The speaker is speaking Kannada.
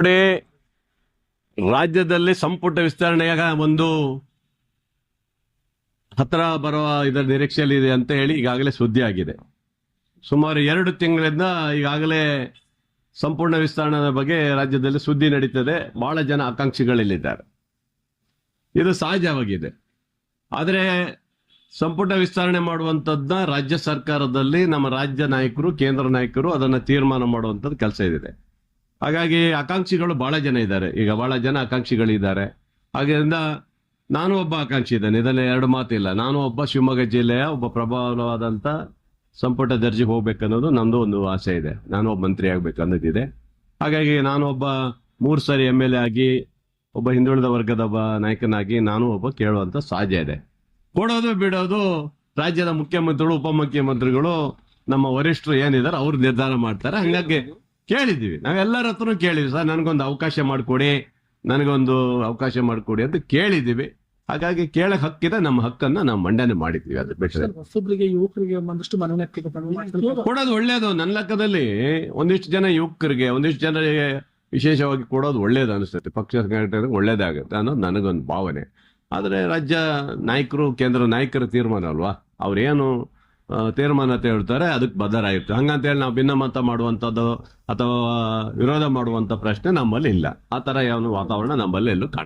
ನೋಡಿ ರಾಜ್ಯದಲ್ಲಿ ಸಂಪುಟ ವಿಸ್ತರಣೆಯಾಗ ಒಂದು ಹತ್ರ ಬರುವ ಇದರ ನಿರೀಕ್ಷೆಯಲ್ಲಿ ಇದೆ ಅಂತ ಹೇಳಿ ಈಗಾಗಲೇ ಸುದ್ದಿ ಆಗಿದೆ. ಸುಮಾರು ಎರಡು ತಿಂಗಳಿಂದ ಈಗಾಗಲೇ ಸಂಪೂರ್ಣ ವಿಸ್ತರಣೆ ಬಗ್ಗೆ ರಾಜ್ಯದಲ್ಲಿ ಸುದ್ದಿ ನಡೀತದೆ. ಬಹಳ ಜನ ಆಕಾಂಕ್ಷಿಗಳಲ್ಲಿದ್ದಾರೆ. ಇದು ಸಹಜವಾಗಿದೆ. ಆದರೆ ಸಂಪುಟ ವಿಸ್ತರಣೆ ಮಾಡುವಂಥದ್ದನ್ನ ರಾಜ್ಯ ಸರ್ಕಾರದಲ್ಲಿ ನಮ್ಮ ರಾಜ್ಯ ನಾಯಕರು, ಕೇಂದ್ರ ನಾಯಕರು ಅದನ್ನ ತೀರ್ಮಾನ ಮಾಡುವಂಥದ್ದು ಕೆಲಸ ಇದೆ. ಹಾಗಾಗಿ ಆಕಾಂಕ್ಷಿಗಳು ಬಹಳ ಜನ ಇದ್ದಾರೆ. ಈಗ ಬಹಳ ಜನ ಆಕಾಂಕ್ಷಿಗಳಿದ್ದಾರೆ. ಹಾಗೆಯಿಂದ ನಾನು ಒಬ್ಬ ಆಕಾಂಕ್ಷಿ ಇದ್ದೇನೆ. ಇದರಲ್ಲಿ ಎರಡು ಮಾತಿಲ್ಲ. ನಾನು ಒಬ್ಬ ಶಿವಮೊಗ್ಗ ಜಿಲ್ಲೆಯ ಒಬ್ಬ ಪ್ರಭಾವವಾದಂಥ ಸಂಪುಟ ದರ್ಜೆಗೆ ಹೋಗ್ಬೇಕನ್ನೋದು ನಂದು ಒಂದು ಆಸೆ ಇದೆ. ನಾನು ಒಬ್ಬ ಮಂತ್ರಿ ಆಗ್ಬೇಕು ಅನ್ನೋದಿದೆ. ಹಾಗಾಗಿ ನಾನು ಒಬ್ಬ ಮೂರು ಸಾರಿ ಎಂ ಎಲ್ ಎ ಆಗಿ, ಒಬ್ಬ ಹಿಂದುಳಿದ ವರ್ಗದ ಒಬ್ಬ ನಾಯಕನಾಗಿ ನಾನು ಒಬ್ಬ ಕೇಳುವಂತ ಸಾಧ್ಯ ಇದೆ. ಕೊಡೋದು ಬಿಡೋದು ರಾಜ್ಯದ ಮುಖ್ಯಮಂತ್ರಿಗಳು, ಉಪಮುಖ್ಯಮಂತ್ರಿಗಳು ನಮ್ಮ ವರಿಷ್ಠರು ಏನಿದ್ದಾರೆ ಅವ್ರು ನಿರ್ಧಾರ ಮಾಡ್ತಾರೆ. ಹಂಗಾಗಿ ಕೇಳಿದ್ದೀವಿ. ನಾವೆಲ್ಲರ ಹತ್ರನೂ ಕೇಳಿದ್ವಿ. ಸರ್ ನನಗೊಂದು ಅವಕಾಶ ಮಾಡಿಕೊಡಿ ನನಗೊಂದು ಅವಕಾಶ ಮಾಡಿಕೊಡಿ ಅಂತ ಕೇಳಿದ್ದೀವಿ. ಹಾಗಾಗಿ ಕೇಳಕ್ ಹಕ್ಕಿದ ನಮ್ಮ ಹಕ್ಕನ್ನ ನಾವು ಮಂಡನೆ ಮಾಡಿದ್ವಿ ಅದು ಬಿಟ್ಟರೆ ಯುವಕರಿಗೆ ಒಂದಷ್ಟು ಮನವೊಲಿಕೆ. ಕೊಡೋದು ಒಳ್ಳೇದು. ನನ್ನ ಲೆಕ್ಕದಲ್ಲಿ ಒಂದಿಷ್ಟು ಜನ ಯುವಕರಿಗೆ ಒಂದಿಷ್ಟು ಜನರಿಗೆ ವಿಶೇಷವಾಗಿ ಕೊಡೋದು ಒಳ್ಳೇದು ಅನಿಸ್ತೈತೆ. ಪಕ್ಷ ಒಳ್ಳೇದಾಗುತ್ತೆ ಅನ್ನೋದು ನನಗೊಂದು ಭಾವನೆ. ಆದರೆ ರಾಜ್ಯ ನಾಯಕರು ಕೇಂದ್ರ ನಾಯಕರ ತೀರ್ಮಾನ ಅಲ್ವಾ? ಅವ್ರೇನು ತೀರ್ಮಾನ ತೇಳ್ತಾರೆ ಅದಕ್ಕೆ ಅದಕ್ಕೆ ಹಂಗಂತ ಹೇಳಿ ನಾವು ಭಿನ್ನಮತ ಮಾಡುವಂಥದ್ದು ಅಥವಾ ವಿರೋಧ ಮಾಡುವಂಥ ಪ್ರಶ್ನೆ ನಮ್ಮಲ್ಲಿ ಇಲ್ಲ. ಆ ಥರ ಯಾವ ವಾತಾವರಣ ನಮ್ಮಲ್ಲಿ ಎಲ್ಲೂ